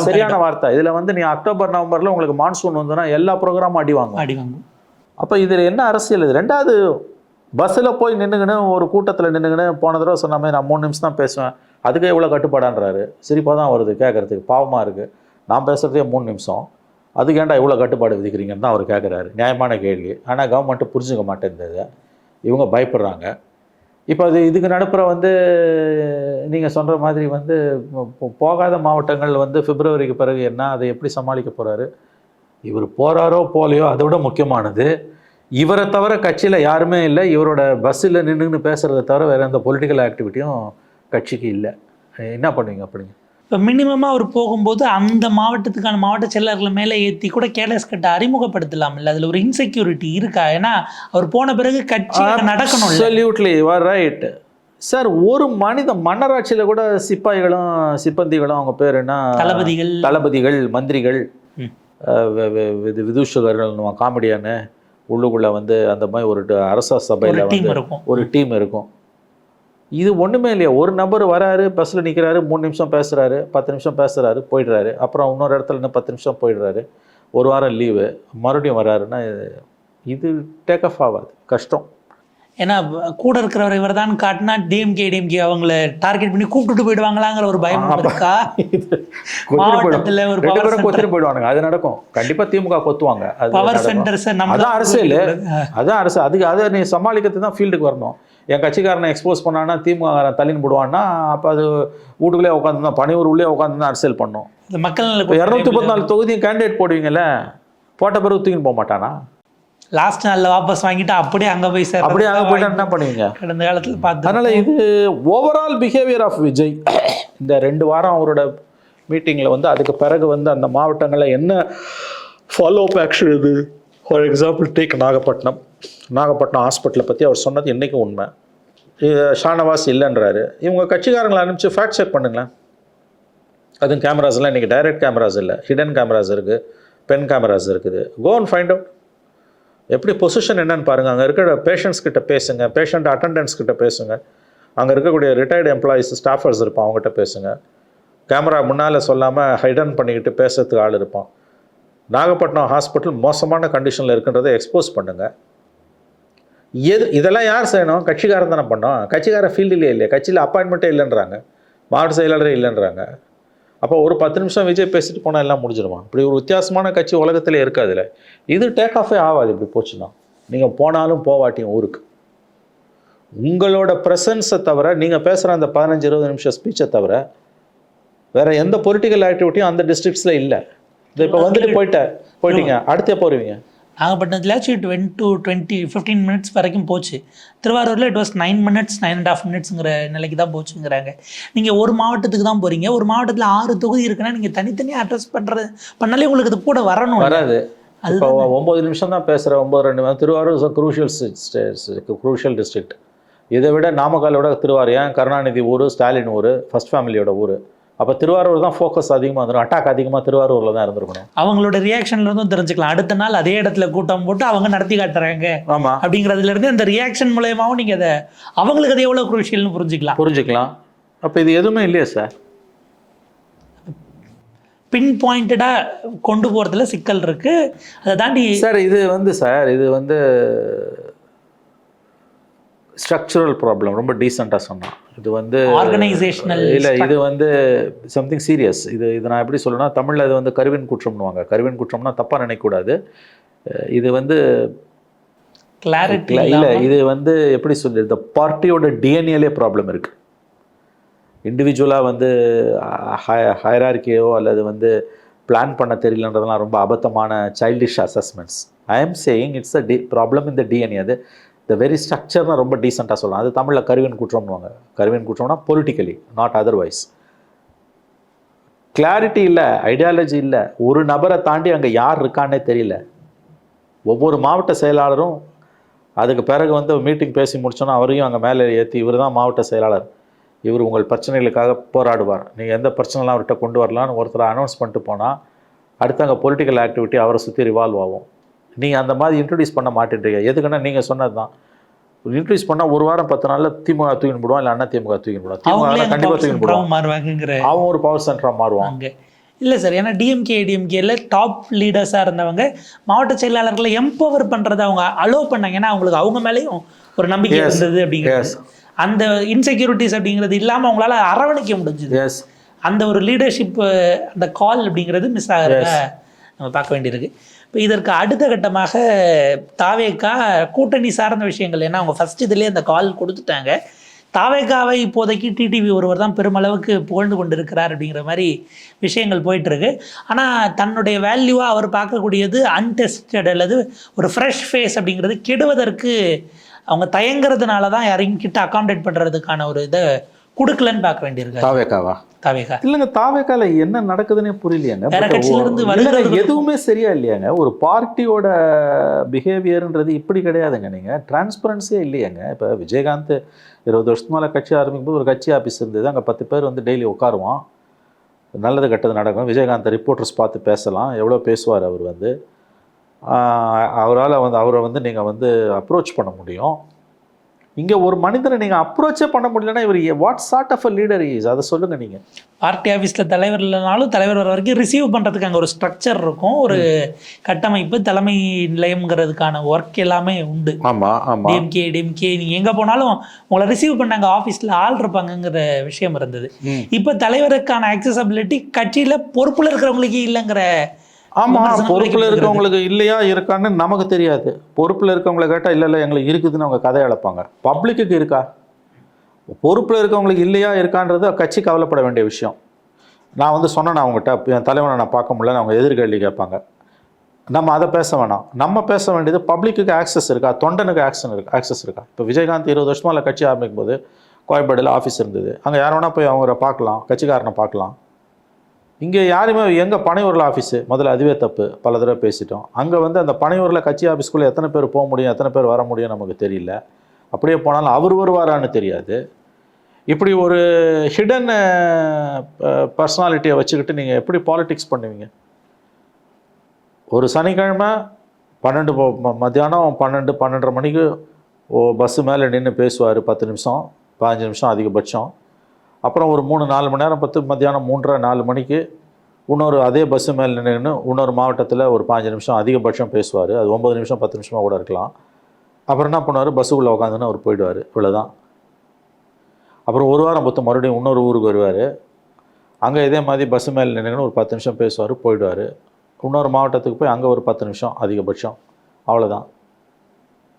சரியான வார்த்தை. இதுல வந்து நீ அக்டோபர் நவம்பர்ல உங்களுக்கு மான்சூன் வந்துன்னா எல்லா ப்ரோக்ராமும் அடி வாங்கும். அடி வாங்கும். அப்போ இதில் என்ன அரசியல்? இது ரெண்டாவது பஸ்ஸில் போய் நின்றுக்கின்னு ஒரு கூட்டத்தில் நின்றுக்கின்னு போன தடவை சொன்ன மாதிரி நான் மூணு நிமிஷம் தான் பேசுவேன். அதுக்கே இவ்வளோ கட்டுப்பாடான்றாரு. சிரிப்பாக தான் வருது கேட்குறதுக்கு பாவமாக இருக்குது நான் பேசுகிறதே மூணு நிமிஷம். அதுக்கு ஏன்டா இவ்வளோ கட்டுப்பாடு விதிக்கிறீங்கன்னு தான் அவர் கேட்குறாரு நியாயமான கேள்வி. ஆனால் கவர்மெண்ட்டு புரிஞ்சுக்க மாட்டேங்குது இவங்க பயப்படுறாங்க. இப்போ அது இதுக்கு நடுப்புற வந்து நீங்கள் சொல்கிற மாதிரி வந்து போகாத மாவட்டங்கள் வந்து பிப்ரவரிக்கு பிறகு என்ன அதை எப்படி சமாளிக்க போகிறாரு இவர் போகிறாரோ போலையோ அதை விட முக்கியமானது இவரை தவிர கட்சியில் யாருமே இல்லை. இவரோட பஸ்ஸில் நின்றுன்னு பேசுகிறத தவிர வேறு எந்த பொலிட்டிக்கல் ஆக்டிவிட்டியும் கட்சிக்கு இல்லை. என்ன பண்ணுவீங்க அப்படிங்க இப்போ மினிமமாக அவர் போகும்போது அந்த மாவட்டத்துக்கான மாவட்ட செயலர்களை மேலே ஏற்றி கூட கேலஸ் கட்ட அறிமுகப்படுத்தலாம் இல்லை அதில் ஒரு இன்செக்யூரிட்டி இருக்கா? ஏன்னா அவர் போன பிறகு கட்சி நடக்கணும் அப்சல்யூட்லி யூஆர் ரைட் சார் ஒரு மனித மன்னராட்சியில் கூட சிப்பாய்களும் சிப்பந்திகளும் அவங்க பேர் என்ன? தளபதிகள். தளபதிகள் மந்திரிகள் விதூஷகர்கள் காமெடியானு உள்ளுக்குள்ளே வந்து அந்த மாதிரி ஒரு அரச சபையில் வந்து டீம் இருக்கும். ஒரு டீம் இருக்கும். இது ஒன்றுமே இல்லையா. ஒரு நபர் வராரு பஸ்ஸில் நிற்கிறாரு மூணு நிமிஷம் பேசுகிறாரு பத்து நிமிஷம் பேசுகிறாரு போயிடுறாரு. அப்புறம் இன்னொரு இடத்துல இன்னும் பத்து நிமிஷம் போயிடுறாரு. ஒரு வாரம் லீவு மறுபடியும் வராருன்னா இது- இது டேக் ஆஃப் ஆகாது. கஷ்டம். ஏன்னா கூட இருக்கிறவர் இவர் தான் காட்டினா டிஎம்கே டிஎம்கே அவங்கள டார்கெட் பண்ணி கூப்பிட்டுட்டு போயிடுவாங்களாங்கிற ஒரு பயம் இருக்கா மாவட்டத்தில் ஒரு பவர் கொத்திட்டு போயிடுவானுங்க. அது நடக்கும். கண்டிப்பாக திமுக கொத்துவாங்க. பவர். சென்டர்ஸை நம்ம அதான் அரசியல் அதான் அரசு. அதுக்கு அதை நீ சமாளிக்கிறதுக்கு தான் ஃபீல்டுக்கு வரணும். என் கட்சிக்காரனை எக்ஸ்போஸ் பண்ணான்னா திமுக தள்ளின்னு போடுவான்னா அப்போ அது வீட்டுக்குள்ளே உட்காந்து தான் பணியூர் உள்ளே உட்காந்து தான் அரசியல் பண்ணும். மக்கள் இரநூத்தி முப்பத்தி நாலு தொகுதியும் கேண்டிடேட் போடுவீங்கல்ல? போட்ட பிறகு தூக்கின்னு போக மாட்டானா? லாஸ்ட் நாள்ல வாபஸ் வாங்கிட்டு அப்படியே அங்க போய் சேர அப்படியே அங்கே போயிட்டா என்ன பண்ணுவீங்க? கடந்த காலத்துல பார்த்து அதனால் இது ஓவரால் பிஹேவியர் ஆஃப் விஜய். இந்த ரெண்டு வாரம் அவரோட மீட்டிங்கில் வந்து அதுக்கு பிறகு வந்து அந்த மாவட்டங்களில் என்ன ஃபாலோ அப் ஆக்ஷன் இது? For example take Nagapattinam. Nagapattinam ஹாஸ்பிட்டலை பற்றி அவர் சொன்னது இன்றைக்கும் உண்மை? ஷானவாஸ் இல்லைன்றாரு. இவங்க கட்சிக்காரங்களை அனுப்பிச்சு ஃபேக்ட் செக் பண்ணுங்களேன். அதுவும் கேமராஸ்லாம் இன்றைக்கி டைரக்ட் கேமராஸ் இல்லை. ஹிடன் கேமராஸ் இருக்குது பென் கேமராஸ் இருக்குது. கோ அண்ட் ஃபைண்ட் அவுட் எப்படி பொசிஷன் என்னன்னு பாருங்கள் அங்கே இருக்கிற பேஷண்ட்ஸ் கிட்ட பேசுங்க. பேஷண்ட் அட்டண்டன்ஸ் கிட்ட பேசுங்க. அங்கே இருக்கக்கூடிய ரிட்டையர்டு எம்ப்ளாயிஸ் ஸ்டாஃபர்ஸ் இருப்பான் அவங்ககிட்ட பேசுங்க. கேமரா முன்னால் சொல்லாமல் ஹைடன் பண்ணிக்கிட்டு பேசுறதுக்கு ஆள் இருப்பான். நாகப்பட்டினம் ஹாஸ்பிட்டல் மோசமான கண்டிஷனில் இருக்குன்றதை எக்ஸ்போஸ் பண்ணுங்கள் எது இதெல்லாம் யார் செய்யணும்? கட்சிக்காரன் தானே பண்ணோம். கட்சிக்கார ஃபீல்டுலேயே இல்லையா. கட்சியில் அப்பாயின்மெண்ட்டே இல்லைன்றாங்க. மாவட்ட செயலாளரே இல்லைன்றாங்க. அப்போ ஒரு பத்து நிமிஷம் விஜய் பேசிட்டு போனால் எல்லாம் முடிஞ்சிருமா? இப்படி ஒரு வித்தியாசமான கட்சி உலகத்தில் இருக்காதுல்ல இது டேக் ஆஃபே ஆகாது இப்படி போச்சுன்னா. நீங்கள் போனாலும் போவாட்டியும் ஊருக்கு. உங்களோட ப்ரெசன்ஸை தவிர நீங்கள் பேசுகிற அந்த பதினஞ்சு இருபது நிமிஷம் ஸ்பீச்சை தவிர வேற எந்த பொலிட்டிக்கல் ஆக்டிவிட்டியும் அந்த டிஸ்ட்ரிக்ட்ஸில் இல்லை. இது இப்போ வந்துட்டு போயிட்ட போயிட்டீங்க. அடுத்து எப்போ வருவீங்க? நாகப்பட்டினத்துலாச்சும் twenty to twenty fifteen minutes வரைக்கும் போச்சு. திருவாரூரில் it was nine minutes nine and half மினிட்ஸுங்கிற நிலைக்கு தான் போச்சுங்கிறாங்க. நீங்கள் ஒரு மாவட்டத்துக்கு தான் போகிறீங்க ஒரு மாவட்டத்தில் ஆறு தொகுதி இருக்குன்னா நீங்கள் தனித்தனியாக அட்ரஸ் பண்ணுறது பண்ணாலே உங்களுக்கு இது கூட வரணும். வராது. இப்போ ஒம்பது நிமிஷம் தான் பேசுகிற ஒம்பது ரெண்டு மணி திருவாரூர் குரூஷியல் குரூஷியல் டிஸ்ட்ரிக்ட் இதை விட நாமக்கலை விட திருவாரூர் ஏன் கருணாநிதி ஊர் ஸ்டாலின் ஊர் ஃபர்ஸ்ட் ஃபேமிலியோட ஊர்? அப்போ திருவாரூர் தான் ஃபோக்கஸ் அதிகமாக வந்துடும் அட்டாக் அதிகமாக திருவாரூரில் தான் இருந்திருக்கணும். அவங்களோட ரியாக்ஷன்ல இருந்தும் தெரிஞ்சுக்கலாம். அடுத்த நாள் அதே இடத்துல கூட்டம் போட்டு அவங்க நடத்தி காட்டுறாங்க. ஆமாம் அப்படிங்கிறதுல இருந்து அந்த ரியாக்ஷன் மூலயமாவும் நீங்கள் அதை அவங்களுக்கு அது எவ்வளோ குரூஷியல்னு புரிஞ்சுக்கலாம். புரிஞ்சுக்கலாம். அப்போ இது எதுவுமே இல்லையா சார் பின் பாயிண்டடாக கொண்டு போகிறதுல சிக்கல் இருக்குது அதை தாண்டி சார் இது வந்து சார் இது வந்து ஸ்ட்ரக்சரல் ப்ராப்ளம் ரொம்ப டீசெண்டாக சொன்னான். இது வந்து ஆர்கனைசேஷனல் இல்லை இது வந்து சம்திங் சீரியஸ் இது இது நான் எப்படி சொல்லணும்னா தமிழில் இது வந்து கருவின் குற்றம்னுவாங்க. கருவின் குற்றம்னா தப்பாக நினைக்கக்கூடாது. இது வந்து கிளாரிட்டி இல்லை இது வந்து எப்படி சொல்லி இந்த பார்ட்டியோட டிஎன்ஏலே ப்ராப்ளம் இருக்குது இண்டிவிஜுவலாக வந்து ஹைரார்கியோ அல்லது வந்து பிளான் பண்ண தெரியலன்றதெல்லாம் ரொம்ப அபத்தமான childish assessments I am saying it's a D problem இந்த டிஎன்ஏ அது த வெரி ஸ்ட்ரக்சர்னால் ரொம்ப டீசெண்டாக சொல்லலாம் அது தமிழில் கருவின் குற்றம்னுவாங்க. கருவின் குற்றம்னா பொலிட்டிக்கலி நாட் அதர்வைஸ் கிளாரிட்டி இல்லை ஐடியாலஜி இல்லை ஒரு நபரை தாண்டி அங்கே யார் இருக்கான்னே தெரியல. ஒவ்வொரு மாவட்ட செயலாளரும் அதுக்கு பிறகு வந்து மீட்டிங் பேசி முடிச்சோன்னா அவரையும் அங்கே மேலே ஏற்றி இவர் தான் மாவட்ட செயலாளர். இவர் உங்கள் பிரச்சனைகளுக்காக போராடுவார். நீங்கள் எந்த பிரச்சனைலாம் அவர்கிட்ட கொண்டு வரலான்னு ஒருத்தர் அனௌன்ஸ் பண்ணிட்டு போனால் அடுத்து அங்கே பொலிட்டிக்கல் ஆக்டிவிட்டி அவரை சுற்றி ரிவால்வ் ஆகும். நீங்கள் அந்த மாதிரி இன்ட்ரடியூஸ் பண்ண மாட்டேன்றீங்க. எதுக்குன்னா நீங்கள் சொன்னது தான் இன்ட்ரடியூஸ் பண்ணால் ஒரு வாரம் பத்து நாளில் திமுக தூக்கின்னு போடுவான் இல்லை அண்ணா திமுக தூக்கின்னு போடுவான். திமுக கண்டிப்பாக தூக்கின்னு போடுவான். மாறுவாங்கங்கிற அவன் ஒரு பவர் சென்டராக மாறுவான். அங்கே. இல்லை சார் ஏன்னா டிஎம்கே டிஎம்கேல டாப் லீடர்ஸாக இருந்தவங்க மாவட்ட செயலாளர்களை எம்பவர் பண்ணுறதை அவங்க அலோவ் பண்ணாங்க. ஏன்னா அவங்களுக்கு அவங்க மேலேயும் ஒரு நம்பிக்கை. இருந்தது அப்படிங்கிறது. அந்த இன்செக்யூரிட்டிஸ் அப்படிங்கிறது இல்லாமல் அவங்களால அரவணைக்க முடிஞ்சுது. அந்த ஒரு லீடர்ஷிப் அந்த கால் அப்படிங்கிறது மிஸ் ஆகிறத நம்ம பார்க்க வேண்டியிருக்கு. இப்போ இதற்கு அடுத்த கட்டமாக தாவேக்கா கூட்டணி சார்ந்த விஷயங்கள். ஏன்னா அவங்க ஃபர்ஸ்ட் இதுலேயே அந்த கால் கொடுத்துட்டாங்க. தாவேக்காவை இப்போதைக்கு டிடிவி ஒருவர் தான் பெருமளவுக்கு புகழ்ந்து கொண்டிருக்கிறார் அப்படிங்கிற மாதிரி விஷயங்கள் போயிட்டுருக்கு. ஆனால் தன்னுடைய வேல்யூவாக அவர் பார்க்கக்கூடியது அன்டெஸ்டட் அல்லது ஒரு ஃப்ரெஷ் ஃபேஸ் அப்படிங்கிறது கெடுவதற்கு அவங்க தயங்குறதுனால தான் யாரையும் கிட்ட அகாமடேட் பண்ணுறதுக்கான ஒரு இதை கொடுக்கலன்னு பார்க்க வேண்டியிருக்கு தாவேக்காவா? தாவேக்கா. இல்லைங்க தாவேக்கால என்ன நடக்குதுன்னே புரியலையாங்க. எதுவுமே சரியா இல்லையாங்க. ஒரு பார்ட்டியோட பிஹேவியர்ன்றது இப்படி கிடையாதுங்க நீங்க. டிரான்ஸ்பரன்சியே இல்லையாங்க. இப்போ விஜயகாந்த் இருபது வருஷத்துக்கு மேலே கட்சி ஆரம்பிக்கும் போது ஒரு கட்சி ஆஃபீஸ் இருந்தது. அங்கே பத்து பேர் வந்து டெய்லி உட்காருவான். நல்லது கெட்டது நடக்கும். விஜயகாந்த் ரிப்போர்ட்டர்ஸ் பார்த்து பேசலாம். எவ்வளோ பேசுவார் அவர் வந்து? அவரால் வந்து அவரை வந்து நீங்கள் வந்து அப்ரோச் பண்ண முடியும். இங்கே ஒரு மனிதனை நீங்கள் அப்ரோச்சே பண்ண முடியலன்னா இவர் what sort of a leader is அதை சொல்லுங்கள் நீங்கள் பார்ட்டி ஆஃபீஸில் தலைவர் இல்லைனாலும் தலைவர் வர வரைக்கும் ரிசீவ் பண்ணுறதுக்கு அங்கே ஒரு ஸ்ட்ரக்சர் இருக்கும் ஒரு கட்டமைப்பு தலைமை நிலையம்ங்கிறதுக்கான ஒர்க் எல்லாமே உண்டு. ஆமாம் ஆமாம் டிஎம்கே டிஎம்கே நீங்கள் எங்கே போனாலும் உங்களை ரிசீவ் பண்ணாங்க ஆஃபீஸில் ஆள் இருப்பாங்கங்கிற விஷயம் இருந்தது. இப்போ தலைவருக்கான அக்சசபிலிட்டி கட்சியில் பொறுப்பில் இருக்கிறவங்களுக்கு இல்லைங்கிற ஆமா விமர்சனம் பொறுப்புல. இருக்கவங்களுக்கு இல்லையா இருக்கான்னு நமக்கு தெரியாது. பொறுப்புல இருக்கவங்கள கேட்டா இல்ல இல்ல எங்களுக்கு இருக்குதுன்னு அவங்க கதை இழப்பாங்க. பப்ளிக்குக்கு இருக்கா? பொறுப்புல இருக்கவங்களுக்கு இல்லையா இருக்கான்றது கட்சி கவலைப்பட வேண்டிய விஷயம். நான் வந்து சொன்னேன் அவங்ககிட்ட என் தலைவனை நான் பார்க்க முடியல அவங்க எதிர்கேள்வி கேட்பாங்க. நம்ம அதை பேச வேணாம். நம்ம பேச வேண்டியது பப்ளிக்குக்கு ஆக்சஸ் இருக்கா? தொண்டனுக்கு ஆக்சன் இருக்கு? ஆக்சஸ் இருக்கா? இப்போ விஜயகாந்த் இருபது வருஷமா இல்லை கட்சி ஆரம்பிக்கும் போது கோயம்பேடில் ஆஃபீஸ் இருந்தது. அங்கே யார் வேணா போய் அவங்கள பார்க்கலாம் கட்சிக்காரனை பார்க்கலாம். இங்கே யாருமே எங்கே பனையூரில் ஆஃபீஸு முதல்ல அதுவே தப்பு. பல தடவை பேசிட்டோம். அங்கே வந்து அந்த பனையூரில் கட்சி ஆஃபீஸ்க்குள்ளே எத்தனை பேர் போக முடியும் எத்தனை பேர் வர முடியும் நமக்கு தெரியல. அப்படியே போனாலும் அவர் வருவாரான்னு தெரியாது. இப்படி ஒரு ஹிடன் பர்சனாலிட்டியை வச்சுக்கிட்டு நீங்கள் எப்படி பாலிட்டிக்ஸ் பண்ணுவீங்க? ஒரு சனிக்கிழமை பன்னெண்டு மத்தியானம் பன்னெண்டு பன்னெண்டரை மணிக்கு ஓ பஸ்ஸு மேலே நின்று பேசுவார். பத்து நிமிஷம் பதினஞ்சு நிமிஷம் அதிகபட்சம். அப்புறம் ஒரு மூணு நாலு மணி நேரம் பத்து மத்தியானம் மூன்றரை நாலு மணிக்கு இன்னொரு அதே பஸ்ஸு மேலே நின்று இன்னொரு மாவட்டத்தில் ஒரு பாஞ்சு நிமிஷம் அதிகபட்சம் பேசுவார். அது ஒம்பது நிமிஷம் பத்து நிமிஷமாக கூட இருக்கலாம். அப்புறம் என்ன பண்ணுவார்? பஸ்ஸுக்குள்ளே உட்காந்துன்னு அவர் போயிடுவார். இவ்வளோதான் அப்புறம் ஒரு வாரம் பொறுத்து மறுபடியும் இன்னொரு ஊருக்கு வருவார். அங்கே இதே மாதிரி பஸ்ஸு மேலே நின்றுன்னு ஒரு பத்து நிமிஷம் பேசுவார் போயிடுவார். இன்னொரு மாவட்டத்துக்கு போய் அங்கே ஒரு பத்து நிமிஷம் அதிகபட்சம். அவ்வளோதான்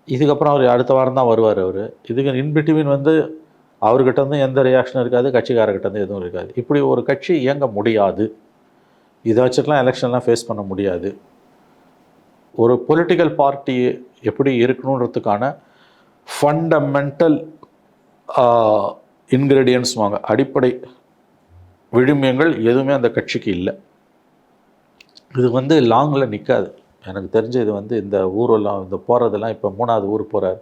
இதுக்கப்புறம் அவர் அடுத்த வாரம் தான் வருவார் அவர். இதுக்கு இன்பிட்வீன் வந்து அவர்கிட்ட இருந்து எந்த ரியாக்ஷனும் இருக்காது கட்சிக்காரர்கிட்ட இருந்து எதுவும் இருக்காது. இப்படி ஒரு கட்சி இயங்க முடியாது. இதை வச்சுட்டுலாம் எலெக்ஷன்லாம் ஃபேஸ் பண்ண முடியாது. ஒரு பொலிட்டிக்கல் பார்ட்டி எப்படி இருக்கணுன்றதுக்கான ஃபண்டமெண்டல் இன்க்ரீடியன்ஸ் வாங்க அடிப்படை விழுமியங்கள் எதுவுமே அந்த கட்சிக்கு இல்லை. இது வந்து லாங்கில் நிற்காது எனக்கு தெரிஞ்ச இது வந்து இந்த ஊரெல்லாம் இந்த போகிறதெல்லாம் இப்போ மூணாவது ஊர் போகிறார்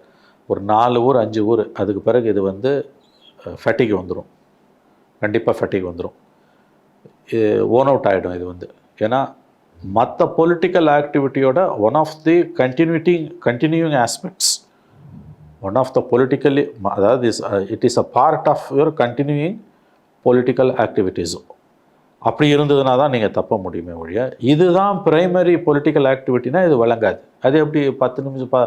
ஒரு நாலு ஊர் அஞ்சு ஊர். அதுக்கு பிறகு இது வந்து ஃபட்டிக்கு வந்துடும் கண்டிப்பாக ஃபட்டிக்கு வந்துடும் ஓன் அவுட் ஆகிடும் இது வந்து. ஏன்னா மற்ற political ஆக்டிவிட்டியோட one of the continuity continuing aspects one of the politically அதாவது it is a part of your continuing political ஆக்டிவிட்டீஸும் அப்படி இருந்ததுனா தான் நீங்கள் தப்ப முடியுமே ஒழிய இதுதான் பிரைமரி பொலிட்டிக்கல் ஆக்டிவிட்டினா இது வழங்காது அது எப்படி பத்து நிமிஷம் ப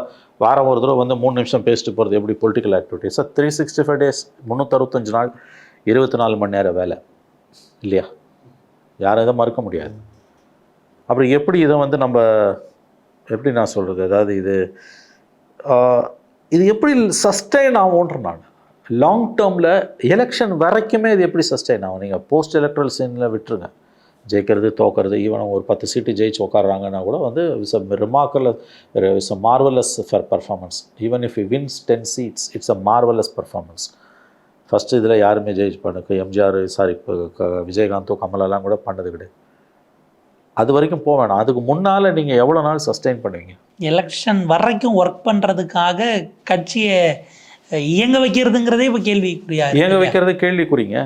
வாரம் ஒரு தடவை வந்து மூணு நிமிஷம் பேசிட்டு போகிறது எப்படி political activity sir three sixty five days முந்நூற்றறுபத்தஞ்சு நாள் இருபத்தி நாலு மணி நேரம் வேலை. இல்லையா? யாரும் இதை மறுக்க முடியாது. அப்புறம் எப்படி இதை வந்து நம்ம எப்படி நான் சொல்கிறது அதாவது இது இது எப்படி சஸ்டெயின் ஆகும்ன்ற நான். லாங் டேர்மில் எலெக்ஷன் வரைக்குமே இது எப்படி சஸ்டெயின் ஆகும்? நீங்கள் போஸ்ட் எலக்ட்ரல் சீனில் விட்டுருங்க. ஜெயிக்கிறது தோக்கிறது ஈவன் ஒரு பத்து சீட்டு ஜெயிச்சு உட்காடுறாங்கன்னா கூட வந்து it's a remarkable it's a marvellous per performance even if you wins ten seats it's a marvellous performance first இதில் யாருமே ஜெயிச்சு பண்ணுக்கு எம்ஜிஆர் சாரி இப்போ க- விஜயகாந்தோ கமலெல்லாம் கூட பண்ணது கிடையாது. அது வரைக்கும் போக வேணாம். அதுக்கு முன்னால் நீங்கள் எவ்வளோ நாள் சஸ்டெயின் பண்ணுவீங்க? எலெக்ஷன் வரைக்கும் ஒர்க் பண்ணுறதுக்காக கட்சியை இயங்க வைக்கிறதுங்கிறதே இப்போ கேள்விக்குறியா ஏங்க வைக்கிறது கேள்விக்குறீங்க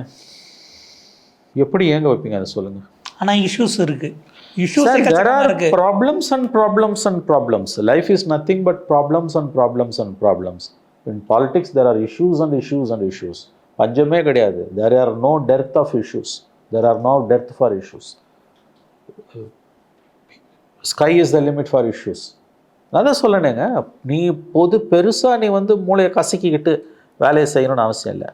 எப்படி ஏங்க வைப்பீங்க அதை சொல்லுங்கள் ஆனால் இஷ்யூஸ் இருக்கு issues problems and problems and problems. Life is nothing but problems and problems and problems. In politics, there are issues and issues and issues. பஞ்சமே கிடையாது there are no dearth of issues. There are no dearth for issues. Sky is the limit for issues. நான் தான் சொல்லணுங்க நீ பொது பெருசாக நீ வந்து மூளையை கசக்கிக்கிட்டு வேலையை செய்யணும்னு அவசியம் இல்லை.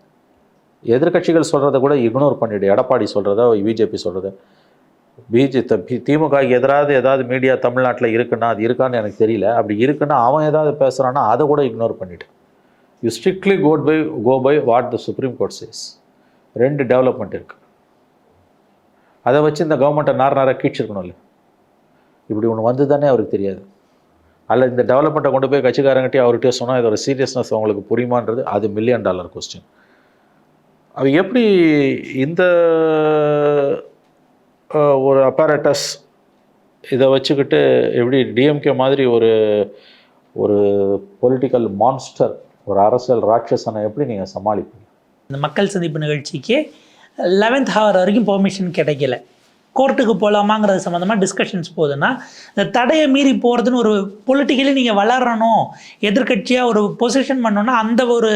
எதிர்க்கட்சிகள் சொல்கிறத கூட இக்னோர் பண்ணிவிடு எடப்பாடி சொல்கிறத பிஜேபி சொல்கிறத பிஜே திமுக எதிராவது ஏதாவது மீடியா தமிழ்நாட்டில் இருக்குன்னா அது இருக்கான்னு எனக்கு தெரியல. அப்படி இருக்குன்னா அவன் ஏதாவது பேசுகிறான்னா அதை கூட ignore பண்ணிவிடு you strictly code by go by what the supreme court says ரெண்டு டெவலப்மெண்ட் இருக்குது அதை வச்சு இந்த கவர்மெண்ட்டை நார் நாராக கீழ்ச்சிருக்கணும்ல. இப்படி ஒன்று வந்து தானே அவருக்கு தெரியாது. அல்ல இந்த டெவலப்மெண்ட்டை கொண்டு போய் கட்சிக்காரங்கிட்டே அவர்கிட்ட சொன்னால் இதோட சீரியஸ்னஸ் அவங்களுக்கு புரியுமான்றது அது மில்லியன் டாலர் கொஸ்டின் அது எப்படி இந்த ஒரு அப்பாரட்டஸ் இதை வச்சுக்கிட்டு எப்படி டிஎம்கே மாதிரி ஒரு ஒரு பொலிட்டிக்கல் மான்ஸ்டர் ஒரு அரசியல் ராட்சசனை எப்படி நீங்கள் சமாளிப்பீங்க? இந்த மக்கள் சந்திப்பு நிகழ்ச்சிக்கு லெவன்த் ஹவர் வரைக்கும் பெர்மிஷன் கிடைக்கல. கோர்ட்டுக்கு போகலாமாங்கிறது சம்மந்தமாக டிஸ்கஷன்ஸ் போகுதுன்னா இந்த தடையை மீறி போகிறதுன்னு ஒரு பொலிட்டிக்கலி நீங்கள் வளரணும் எதிர்க்கட்சியாக ஒரு பொசிஷன் பண்ணணும்னா அந்த ஒரு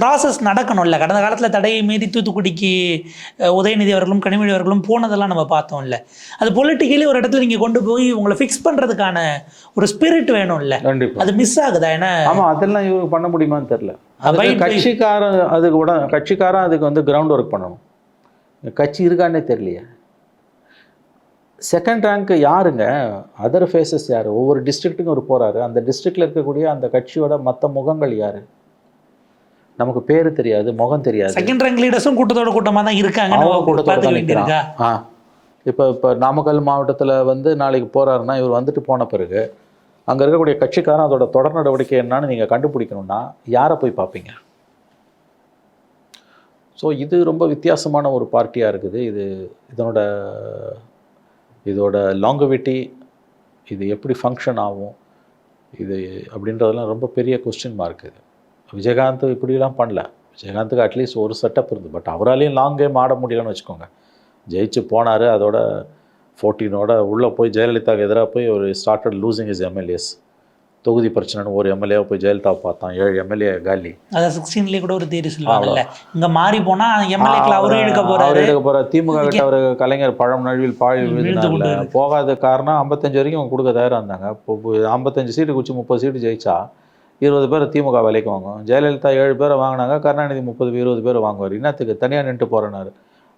ப்ராசஸ் நடக்கணும்ல. கடந்த காலத்தில் தடையை மீறி தூத்துக்குடிக்கு உதயநிதி அவர்களும் கனிமொழி அவர்களும் போனதெல்லாம் நம்ம பார்த்தோம்ல. அது பொலிட்டிக்கலி ஒரு இடத்துல நீங்கள் கொண்டு போய் உங்களை ஃபிக்ஸ் பண்ணுறதுக்கான ஒரு ஸ்பிரிட் வேணும்ல. கண்டிப்பாக அது மிஸ் ஆகுதா? ஏன்னா ஆமாம் அதெல்லாம் இவங்க பண்ண முடியுமான்னு தெரில கட்சிக்காரன் அதுக்கு உட கட்சிக்காரன் அதுக்கு வந்து கிரவுண்ட் ஒர்க் பண்ணணும். கட்சி இருக்கான்னே தெரியலையே. செகண்ட் ரேங்க் யாருங்க? அதர் ஃபேஸஸ் யார்? ஒவ்வொரு டிஸ்ட்ரிக்ட்டுக்கும் ஒரு போகிறாரு அந்த டிஸ்ட்ரிக்டில் இருக்கக்கூடிய அந்த கட்சியோட மற்ற முகங்கள் யார்? நமக்கு பேர் தெரியாது முகம் தெரியாது. செகண்ட் ரேங்க் லீடர்ஸும் கூட்டத்தோட கூட்டமாக தான் இருக்காங்க. கூட்டத்தோட ஆ. இப்போ இப்போ நாமக்கல் மாவட்டத்தில் வந்து நாளைக்கு போகிறாருன்னா இவர் வந்துட்டு போன பிறகு அங்கே இருக்கக்கூடிய கட்சிக்காரன் அதோட தொடர் நடவடிக்கை என்னன்னு நீங்கள் கண்டுபிடிக்கணும்னா யாரை போய் பார்ப்பீங்க? ஸோ இது ரொம்ப வித்தியாசமான ஒரு பார்ட்டியாக இருக்குது. இது இதனோட இதோட லாங்கவிட்டி இது எப்படி ஃபங்க்ஷன் ஆகும் இது அப்படின்றதெல்லாம் ரொம்ப பெரிய கொஸ்டின் மார்க் இது. விஜயகாந்த் இப்படிலாம் பண்ணல. விஜயகாந்துக்கு அட்லீஸ்ட் ஒரு செட்டப் இருந்து பட் அவராலையும் லாங் கேம் ஆட முடியலன்னு வச்சுக்கோங்க. ஜெயிச்சு போனார் அதோட ஃபோர்டீனோட உள்ளே போய் ஜெயலலிதாவுக்கு எதிராக போய் ஒரு ஸ்டார்டட் லூசிங் இஸ் எம்எல்ஏஸ் தொகுதி பிரச்சனைன்னு ஒரு எம்எல்ஏவை போய் ஜெயலலிதா பார்த்தான். ஏழு எம்எல்ஏ காலி. அதான் சிக்ஸ்டீன்லேயே கூட ஒரு தேரி சொல்லுவாங்கல்ல. இங்க மாறி போனா எம்எல்ஏக்கள் அவரும் இழுக்க அவர் போறாரு. எடுக்க போற திமுக கிட்ட அவர் கலைஞர் பழம் நழுவில் பாழ் விழுந்து விழுந்தார்ல. கொண்டு இருக்கு. போகாத காரணம் ஐம்பத்தஞ்சு வரைக்கும் அவங்க கொடுக்க தயாராக இருந்தாங்க. இப்போ ஐம்பத்தஞ்சு சீட்டு குச்சி முப்பது சீட்டு ஜெயிச்சா இருபது பேர் திமுக விலைக்கு வாங்குவோம் ஜெயலலிதா ஏழு பேரை வாங்கினாங்க கருணாநிதி முப்பது இருபது பேர் வாங்குவார். இன்னத்துக்கு தனியாக நின்று போறேனாரு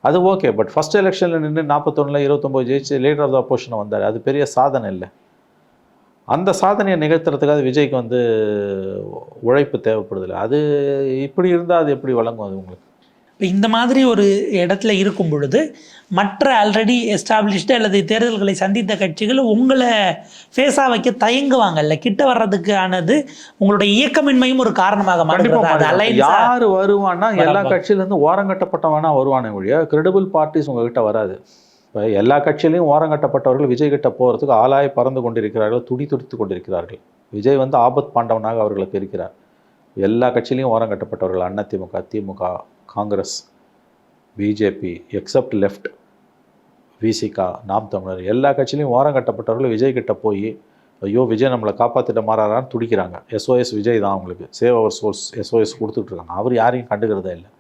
அது ஓகே பட் ஃபர்ஸ்ட் எலெக்ஷனில் நின்று நாற்பத்தொன்னில் இருபத்தொம்போது ஜெயிச்சு லீடர் ஆஃப் த அப்போஷனை வந்தார். அது பெரிய சாதனை இல்லை. அந்த சாதனையை நிகழ்த்துறதுக்காக விஜய்க்கு வந்து உழைப்பு தேவைப்படுதில்ல. அது இப்படி இருந்தால் அது எப்படி வழங்கும் அது உங்களுக்கு? இப்போ இந்த மாதிரி ஒரு இடத்துல இருக்கும் பொழுது மற்ற ஆல்ரெடி எஸ்டாப்ளிஷ்டு அல்லது தேர்தல்களை சந்தித்த கட்சிகள் உங்களை ஃபேஸாக வைக்க தயங்குவாங்கல்ல. கிட்ட வர்றதுக்கானது உங்களுடைய இயக்கமின்மையும் ஒரு காரணமாக மாறுகிறது. யாரு வருவான்னா எல்லா வராங்க. கட்சியில இருந்து ஓரங்கட்டப்பட்டவனா வருவானே ஒழிய கிரெடிபிள் பார்ட்டிஸ் உங்ககிட்ட வராது. இப்போ எல்லா கட்சியிலையும் ஓரங்கட்டப்பட்டவர்கள் விஜய் கிட்ட போகிறதுக்கு ஆளாய் பறந்து கொண்டிருக்கிறார்கள் துடி துடித்து கொண்டிருக்கிறார்கள். விஜய் வந்து ஆபத் பாண்டவனாக அவர்களுக்கு இருக்கிறார் எல்லா கட்சியிலையும் ஓரங்கட்டப்பட்டவர்கள் ADMK DMK Congress BJP except left VCK Naam Tamilar. எல்லா கட்சியிலையும் ஓரங்கட்டப்பட்டவர்கள் விஜய் கிட்ட போய் ஐயோ விஜய் நம்மளை காப்பாற்றிட்ட மாறாரான்னு துடிக்கிறாங்க. எஸ்ஓஎஸ் விஜய் தான் அவங்களுக்கு. சேவ் அவர் சோர்ஸ் எஸ்ஓஎஸ் கொடுத்துட்ருக்காங்க அவர் யாரையும் கண்டுக்கிறதே இல்லை.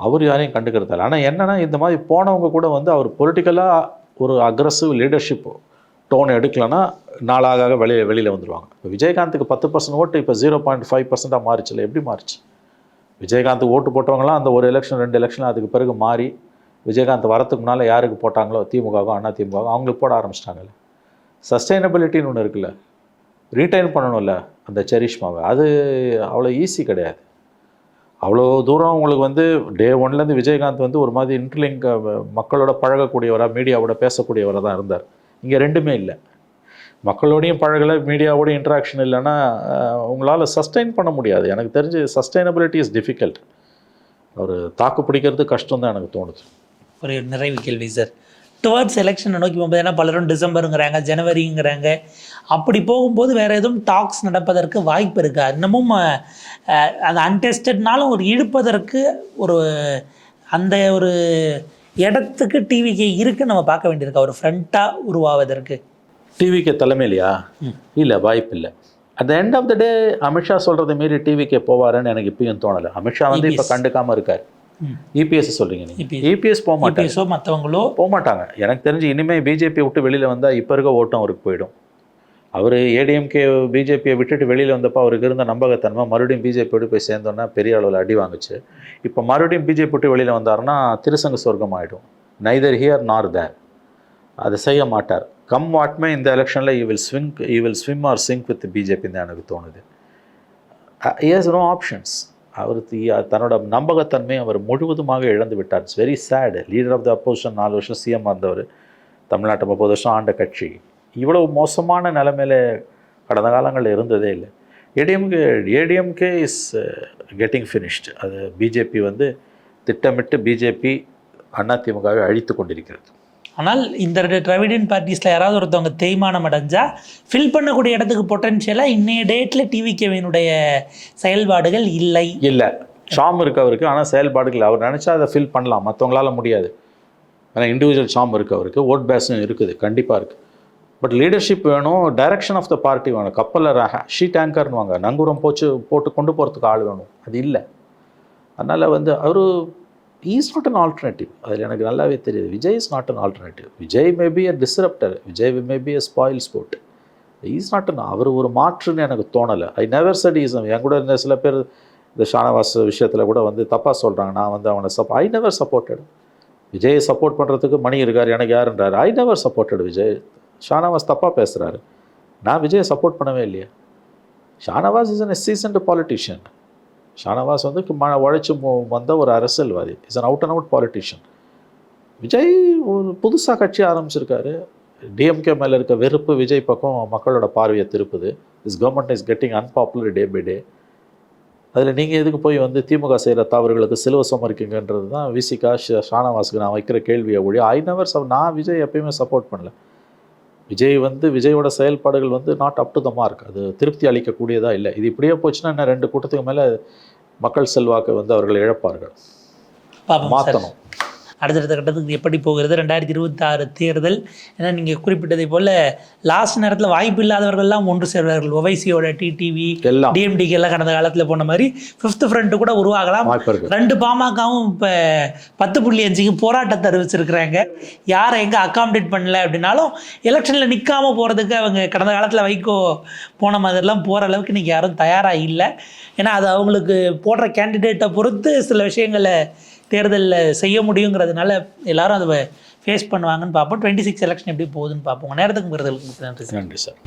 அவர் யாரையும் கண்டுக்கிறதில்ல ஆனால் என்னென்னா இந்த மாதிரி போனவங்க கூட வந்து அவர் பொலிட்டிக்கலாக ஒரு அக்ரஸிவ் லீடர்ஷிப் டோன் எடுக்கலைன்னா நாளாக வெளியே வெளியில் வந்துடுவாங்க இப்போ விஜயகாந்துக்கு பத்து பர்சன்ட் ஓட்டு இப்போ ஜீரோ பாயிண்ட் ஃபைவ் பர்சன்ட்டாக மாறிச்சுல எப்படி மாறிச்சு? விஜயகாந்த் ஓட்டு போட்டவங்களாம் அந்த ஒரு எலெக்ஷன் ரெண்டு எலெக்ஷன் அதுக்கு பிறகு மாறி விஜயகாந்த் வரத்துக்கு முன்னால் யாருக்கு போட்டாங்களோ திமுகவோ அண்ணா திமுகவோ அவங்களுக்கு போட ஆரம்பிச்சிட்டாங்கல்ல சஸ்டைனபிலிட்டின்னு ஒன்று இருக்குல்ல. ரீட்டைன் பண்ணணும்ல அந்த செரிஷ்மாவை. அது அவ்வளோ ஈஸி கிடையாது. அவ்வளோ தூரம் உங்களுக்கு வந்து டே ஒன்லேருந்து விஜயகாந்த் வந்து ஒரு மாதிரி இன்டர்லிங்க் மக்களோட பழகக்கூடியவராக மீடியாவோட பேசக்கூடியவராக தான் இருந்தார். இங்கே ரெண்டுமே இல்லை. மக்களோடையும் பழகலை மீடியாவோடய இன்ட்ராக்ஷன் இல்லைன்னா உங்களால் சஸ்டெயின் பண்ண முடியாது. எனக்கு தெரிஞ்சு சஸ்டைனபிலிட்டி இஸ் டிஃபிகல்ட் அவர் தாக்கு பிடிக்கிறது கஷ்டம் தான் எனக்கு தோணுது. ஒரு நிறைவு கேள்வி சார் டுவர்ட்ஸ் எலெக்ஷனை நோக்கி போகும்போது ஏன்னா பலரும் டிசம்பருங்கிறாங்க ஜனவரிங்கிறாங்க. அப்படி போகும்போது வேறு எதுவும் டாக்ஸ் நடப்பதற்கு வாய்ப்பு இருக்கா? இன்னமும் அந்த அன்டெஸ்டட்னாலும் ஒரு இழுப்பதற்கு ஒரு அந்த ஒரு இடத்துக்கு டிவிக்கு இருக்குன்னு நம்ம பார்க்க வேண்டியிருக்கா. ஒரு ஃப்ரண்ட்டாக உருவாவதற்கு. டிவிக்கு தலைமையிலையா? இல்லை வாய்ப்பு இல்லை at end of the day Amit Shah சொல்கிறத மீறி டிவிக்கே போவாருன்னு எனக்கு இப்பயும் தோணலை. அமித்ஷா வந்து இப்போ கண்டுக்காமல் இருக்கார். இபிஎஸ் சொல்கிறீங்க நீங்கள் EPS. இபிஎஸ் போக இபிஎஸோ மற்றவங்களோ போக மாட்டாங்க. எனக்கு தெரிஞ்சு இனிமேல் பிஜேபி விட்டு வெளியில் வந்தால் இப்போ இருக்க ஓட்டம் அவருக்கு போயிடும். அவர் ஏடிஎம்கே பிஜேபியை விட்டுட்டு வெளியில் வந்தப்போ அவருக்கு இருந்த நம்பகத்தன்மை மறுபடியும் பிஜேபியோடு போய் சேர்ந்தோன்னா பெரிய அளவில் அடி வாங்குச்சு. இப்போ மறுபடியும் பிஜேபி விட்டு வெளியில் வந்தாருன்னா திருசங்க சொர்க்கம் ஆகிடும் நைதர் ஹியர் நார் தேர் அதை செய்ய மாட்டார். கம் வாட்மே இந்த எலெக்ஷனில் he will swing he will swim or sink with BJP தான் எனக்கு தோணுது. இயர்ஸ் நோ ஆப்ஷன்ஸ் அவர் தன்னோட நம்பகத்தன்மையை அவர் முழுவதுமாக இழந்து விட்டார். It's very sad leader of the opposition நாலு வருஷம் சிஎம் இருந்தவர் தமிழ்நாட்டை முப்பது வருஷம் ஆண்ட கட்சி. இவ்வளவு மோசமான நிலைமையில் கடந்த காலங்களில் இருந்ததே இல்லை. ADMK ADMK is getting finished அது பிஜேபி வந்து திட்டமிட்டு பிஜேபி அதிமுகவை அழித்து கொண்டிருக்கிறது. ஆனால் இந்த ரெண்டு பார்ட்டிஸில் யாராவது ஒருத்தவங்க தேய்மானம் அடைஞ்சால் ஃபில் பண்ணக்கூடிய இடத்துக்கு பொட்டன்ஷியலாக இன்றைய டேட்டில் டிவிகேவினுடைய செயல்பாடுகள் இல்லை. இல்லை. ஷாம் இருக்கு அவருக்கு ஆனால் செயல்பாடுகள் அவர் நினச்சா அதை ஃபில் பண்ணலாம். மற்றவங்களால முடியாது. ஆனால் இண்டிவிஜுவல் ஷாம் இருக்கு அவருக்கு. ஓட் பேஸும் இருக்குது. கண்டிப்பாக இருக்குது பட் லீடர்ஷிப் வேணும். டைரக்ஷன் ஆஃப் த பார்ட்டி வேணும். கப்பலில் ஷீட் ஆங்கர்னுவாங்க நங்கூரம் போச்சு போட்டு கொண்டு போகிறதுக்கு ஆள் வேணும். அது இல்லை. அதனால் வந்து அவர் இஸ் நாட் அன் ஆல்டர்னேட்டிவ் அதில் எனக்கு நல்லாவே தெரியுது. Vijay is not an alternative Vijay may be a disrupter Vijay may be a spoil sport is not an அவர் ஒரு மாற்றுன்னு எனக்கு தோணலை. ஐ நெவர் சட் இஸ் என் கூட இருந்த சில பேர் இந்த ஷானவாஸ் விஷயத்தில் கூட வந்து தப்பாக சொல்கிறாங்க நான் வந்து அவனை சப் ஐ நெவர் சப்போர்ட்டட் விஜயை சப்போர்ட் பண்ணுறதுக்கு மணி இருக்கார் எனக்கு யாருன்றார் I never supported Vijay Shahnawaz தப்பாக பேசுகிறாரு நான் விஜயை சப்போர்ட் பண்ணவே இல்லையா. Shahnawaz is an seasoned politician Shahnawaz வந்து ம உழைச்சி வந்த ஒரு அரசியல்வாதி. Is an out and out politician Vijay ஒரு புதுசாக கட்சி ஆரம்பிச்சிருக்காரு. டிஎம்கே மேலே இருக்க வெறுப்பு விஜய் பக்கம் மக்களோட பார்வையை திருப்புது. This government is getting unpopular day by day அதில் நீங்கள் எதுக்கு போய் வந்து திமுக செய்கிற தவறுகளுக்கு சிலுவை சுமரிக்கீங்கன்றது தான் விசிகா ஷானவாஸுக்கு நான் வைக்கிற கேள்வியை ஒழிய ஐ நெவர் சப் நான் விஜய் எப்பயுமே சப்போர்ட் பண்ணல. விஜய் வந்து விஜயோட செயல்பாடுகள் வந்து not up to the mark அது திருப்தி அளிக்கக்கூடியதா இல்லை. இது இப்படியே போச்சுன்னா இன்னும் ரெண்டு கூட்டத்துக்கு மேலே மக்கள் செல்வாக்கை வந்து அவர்கள் இழப்பார்கள். மாற்றணும் அடுத்தடுத்த கட்டத்துக்கு எப்படி போகிறது? ரெண்டாயிரத்தி இருபத்தாறு தேர்தல். ஏன்னா நீங்கள் குறிப்பிட்டதை போல் லாஸ்ட் நேரத்தில் வாய்ப்பு இல்லாதவர்கள்லாம் ஒன்று சேர்வார்கள். ஒவைசியோட டிடிவி டிஎம்டிக்கு எல்லாம். கடந்த காலத்தில் போன மாதிரி ஃபிஃப்த் ஃப்ரண்ட்டு கூட உருவாகலாம். ரெண்டு பாமகவும் இப்போ பத்து புள்ளி அஞ்சுக்கு போராட்டத்தை அறிவிச்சிருக்கிறாங்க. யாரை எங்கே அக்காமடேட் பண்ணல அப்படின்னாலும் எலெக்ஷனில் நிற்காம போகிறதுக்கு அவங்க கடந்த காலத்தில் வைகோ போன மாதிரிலாம் போகிற அளவுக்கு இன்றைக்கி யாரும் தயாராக இல்லை. ஏன்னா அது அவங்களுக்கு போடுற கேண்டிடேட்டை பொறுத்து சில விஷயங்களை தேர்தலில் செய்ய முடியுங்கிறதுனால எல்லாரும் அதை ஃபேஸ் பண்ணுவாங்கன்னு பார்ப்போம். டுவெண்ட்டி சிக்ஸ் எலெக்ஷன் எப்படி போகுதுன்னு பார்ப்போம். நேரத்துக்கு நன்றி சார். நன்றி சார்.